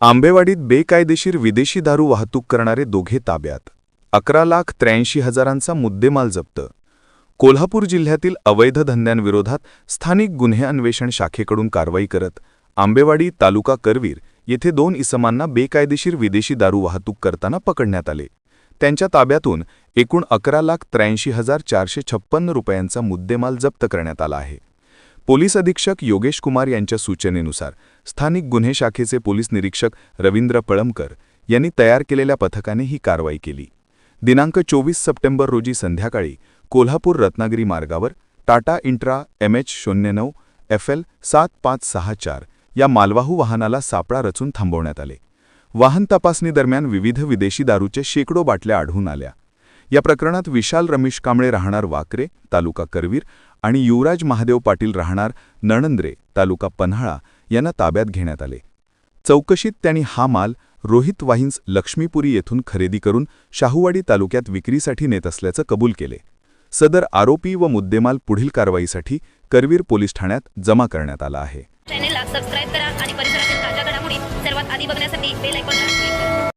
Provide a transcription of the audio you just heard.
आंबेवाडीत बेकायदेशीर विदेशी दारू वाहतूक करणारे दोघे ताब्यात. अकरा लाख त्र्याऐंशी हजारांचा मुद्देमाल जप्त. कोल्हापूर जिल्ह्यातील अवैध धंद्यांविरोधात स्थानिक गुन्हे अन्वेषण शाखेकडून कारवाई करत आंबेवाडी तालुका करवीर येथे दोन इसमांना बेकायदेशीर विदेशी दारू वाहतूक करताना पकडण्यात आले. त्यांच्या ताब्यातून एकूण अकरा लाख त्र्याऐंशी हजार चारशे छप्पन्न रुपयांचा मुद्देमाल जप्त करण्यात आला आहे. पोलीस अधीक्षक योगेश कुमार यांच्या सूचनेनुसार स्थानिक गुन्हे शाखेचे पोलीस निरीक्षक रवींद्र पळमकर यांनी तयार केलेल्या पथकाने ही कारवाई केली. दिनांक चोवीस सप्टेंबर रोजी संध्याकाळी कोल्हापूर रत्नागिरी मार्गावर टाटा इंट्रा एम एच शून्य नऊ एफ एल सात पाच सहा चार या मालवाहू वाहनाला सापळा रचून थांबवण्यात आले. वाहन तपासणीदरम्यान विविध विदेशी दारूचे शेकडो बाटल्या आढळून आल्या. या प्रकरणात विशाल रमेश कांबळे राहणार वाकरे तालुका करवीर आणि युवराज महादेव पाटील राहणार नणंद्रे तालुका पन्हाळा यांना ताब्यात घेण्यात आले. चौकशीत त्यांनी हा माल रोहित वाहिन्स लक्ष्मीपुरी येथून खरेदी करून शाहूवाडी तालुक्यात विक्रीसाठी नेत असल्याचं कबूल केले. सदर आरोपी व मुद्देमाल पुढील कारवाईसाठी करवीर पोलीस ठाण्यात जमा करण्यात आला आहे. चॅनेलला सबस्क्राईब करा आणि परिसरातील ताज्या घडामोडी सर्वात आधी बघण्यासाठी बेल आयकॉनला